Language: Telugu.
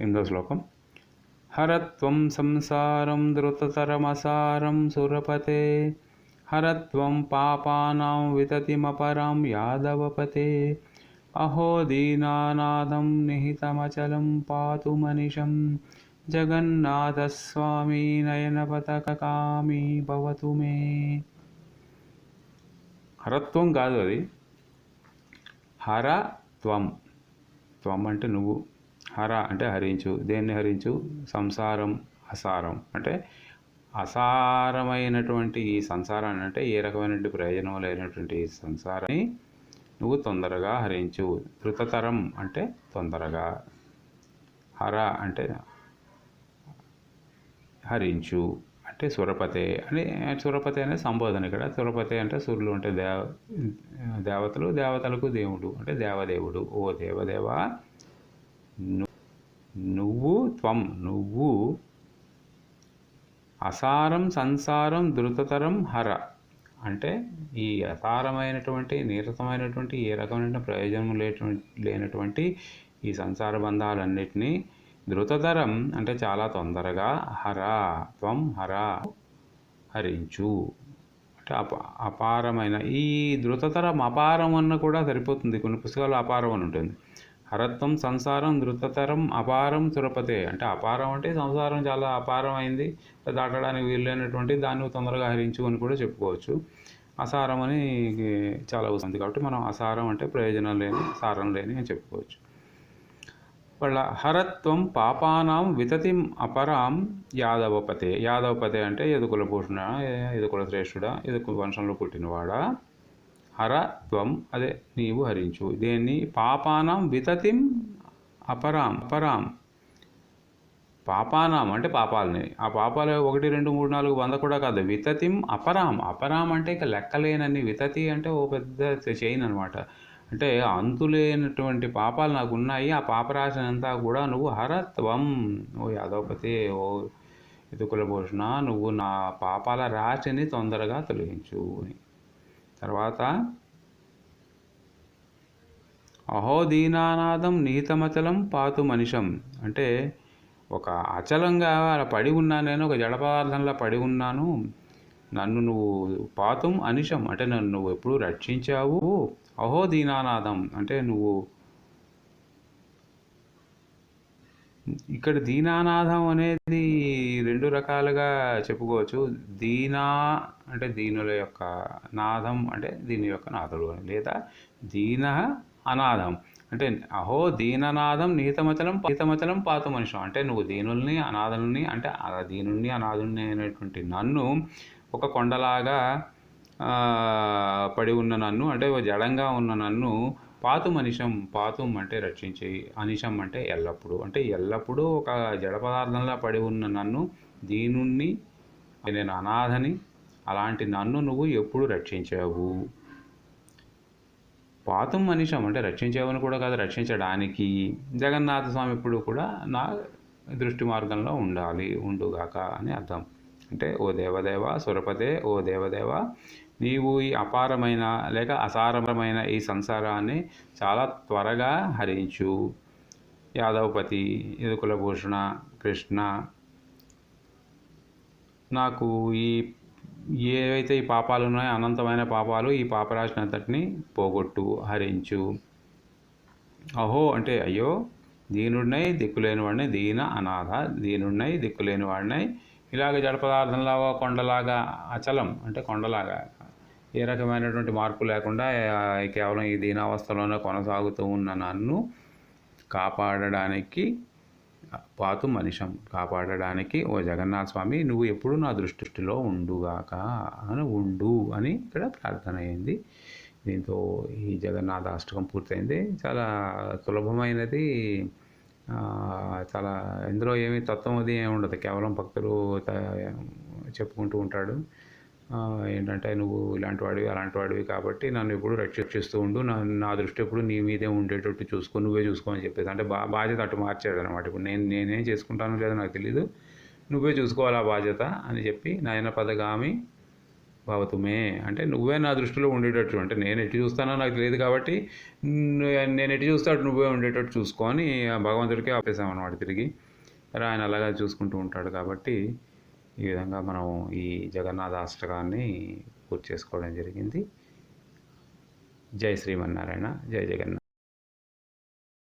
ఎనిమిదో శ్లోకం. హరత్వం సంసారం ధృతతరమసారం సురపతే హరత్వం పాపానాం వితతిమపరాం యాదవపతే అహో దీనానాథం నిహితమచలం పాతు మనిషం జగన్నాథస్వామి నయనపతకామి భవతు మే. హరత్వం కాదు అది. హర త్వం. త్వం అంటే నువ్వు. హర అంటే హరించు. దేన్ని హరించు? సంసారం అసారం. అంటే అసారమైనటువంటి ఈ సంసారాన్ని అంటే ఏ రకమైనటువంటి ప్రయోజనం లేనటువంటి ఈ సంసారాన్ని నువ్వు తొందరగా హరించు. ధృతతరం అంటే తొందరగా. హర అంటే హరించు. అంటే సురపతే. అని సురపతి అనే సంబోధన ఇక్కడ. సురపతి అంటే సూర్యులు అంటే దేవ దేవతలు దేవతలకు దేవుడు. అంటే దేవదేవుడు. ఓ దేవదేవా నువ్వు త్వం నువ్వు అసారం సంసారం ధృతతరం హర. అంటే ఈ అసారమైనటువంటి నీరసమైనటువంటి ఏ రకమైన ప్రయోజనం లేటువంటి లేనటువంటి ఈ సంసార బంధాలన్నిటినీ ధృతతరం అంటే చాలా తొందరగా హర త్వం హర హరించు. అంటే అప అపారమైన ఈ ధృతతరం అపారం అన్న కూడా సరిపోతుంది. కొన్ని పుస్తకాలు అపారం అని ఉంటుంది. హరత్వం సంసారం ధృతతరం అపారం సురపతే అంటే అపారం అంటే సంసారం చాలా అపారం అయింది దాటడానికి వీలైనటువంటి దాన్ని తొందరగా హరించు అని కూడా చెప్పుకోవచ్చు. అసారం అని చాలా వస్తుంది కాబట్టి మనం అసారం అంటే ప్రయోజనం లేని సారం లేని అని చెప్పుకోవచ్చు. వాళ్ళ హరత్వం పాపానాం వితతిం అపరాం యాదవపతే. యాదవపతే అంటే యదుకుల భూషణ యదుకుల శ్రేష్ఠుడా యదుకుల వంశంలో పుట్టినవాడా? హరత్వం అదే నీవు హరించు. దేన్ని? పాపానాం వితతిం అపరాం. అపరాం. పాపానాం అంటే పాపాలని. ఆ పాపాలు ఒకటి రెండు మూడు నాలుగు వంద కూడా కాదు. వితతిం అపరాం. అపరాం అంటే ఇక లెక్కలేనని వితతి అంటే ఓ పెద్ద చైన్ అనమాట అంటే అంతులేనటువంటి పాపాలు నాకు ఉన్నాయి. ఆ పాపరాశి అంతా కూడా నువ్వు హరత్వం ఓ యాదవపతి ఓ ఇతుకుల భూషణ నువ్వు నా పాపాల రాశిని తొందరగా తొలగించు అని. తర్వాత అహో దీనానాదం నీతమచలం పాతు మనిషం. అంటే ఒక అచలంగా అలా పడి ఉన్నా నేను ఒక జడ పదార్థంలో పడి ఉన్నాను. నన్ను నువ్వు పాతం అనిషం. అంటే నన్ను నువ్వు ఎప్పుడు రక్షించావు? అహో దీనానాదం. అంటే నువ్వు ఇక్కడ దీనానాథం అనేది రెండు రకాలుగా చెప్పుకోవచ్చు. దీనా అంటే దీనుల యొక్క నాదం అంటే దీని యొక్క నాథుడు అని లేదా దీన అనాథం అంటే అహో దీననాదం నీతమచలం పీతమచలం పాత మనుషం. అంటే నువ్వు దీనుల్ని అనాథుల్ని అంటే ఆ దీనుల్ని అనాథుల్ని అనేటువంటి నన్ను ఒక కొండలాగా పడి ఉన్న నన్ను అంటే జడంగా ఉన్న నన్ను పాతుం అనిషం పాతుం అంటే రక్షించి అనిషం అంటే ఎల్లప్పుడూ. అంటే ఎల్లప్పుడూ ఒక జడ పదార్థంలా పడి ఉన్న నన్ను దీనుణ్ణి నేను అనాథని అలాంటి నన్ను నువ్వు ఎప్పుడు రక్షించావు. పాతం మనిషం అంటే రక్షించేవని కూడా కాదు రక్షించడానికి. జగన్నాథ స్వామి ఇప్పుడు కూడా నా దృష్టి మార్గంలో ఉండాలి ఉండుగాక అని అర్థం. అంటే ఓ దేవదేవ సురపతే ఓ దేవదేవ నీవు ఈ అపారమైన లేక అసారమైన ఈ సంసారాన్ని చాలా త్వరగా హరించు. యాదవపతి యదుకులభూషణ కృష్ణ నాకు ఈ ఏవైతే ఈ పాపాలు ఉన్నాయో అనంతమైన పాపాలు ఈ పాపరాశిని అంతటిని పోగొట్టు హరించు. అహో అంటే అయ్యో దీనుడినై దిక్కులేని వాడిని దీన అనాథ దీనుడినై దిక్కులేని వాడినై ఇలాగ జడ పదార్థంలాగా కొండలాగా అచలం అంటే కొండలాగా ఏ రకమైనటువంటి మార్పు లేకుండా కేవలం ఈ దీనావస్థలోనే కొనసాగుతూ ఉన్న నన్ను కాపాడడానికి పాతు మనిషం కాపాడడానికి ఓ జగన్నాథ స్వామి నువ్వు ఎప్పుడు నా దృష్టిలో ఉండుగాక అని ఉండు అని ఇక్కడ ప్రార్థన అయింది. దీంతో ఈ జగన్నాథ అష్టకం పూర్తయింది. చాలా సులభమైనది. చాలా ఇందులో ఏమీ తత్వం అది ఏమి ఉండదు. కేవలం భక్తులు చెప్పుకుంటూ ఉంటాడు. ఏంటంటే నువ్వు ఇలాంటి వాడివి అలాంటి వాడివి కాబట్టి నన్ను ఎప్పుడు రక్షిస్తూ ఉండు. నా నా దృష్టి ఎప్పుడు నీ మీదే ఉండేటట్టు చూసుకో నువ్వే చూసుకో అని చెప్పేసి. అంటే బా బాధ్యత అటు మార్చాడు అనమాట ఇప్పుడు నేను నేనేం చేసుకుంటానో లేదో నాకు తెలీదు. నువ్వే చూసుకోవాలి ఆ బాధ్యత అని చెప్పి నాయన పదగామి భవతుమే అంటే నువ్వే నా దృష్టిలో ఉండేటట్టు. అంటే నేను ఎటు చూస్తానో నాకు తెలియదు కాబట్టి నేను ఎటు చూస్తాడు అటు నువ్వే ఉండేటట్టు చూసుకొని ఆ భగవంతుడికి ఆపేసామన్నమాట తిరిగి. మరి ఆయన అలాగా చూసుకుంటూ ఉంటాడు కాబట్టి ఈ విధంగా మనం ఈ జగన్నాథ అష్టకాన్ని పూర్తి చేసుకోవడం జరిగింది. జై శ్రీమన్నారాయణ జై జగన్నాథ్.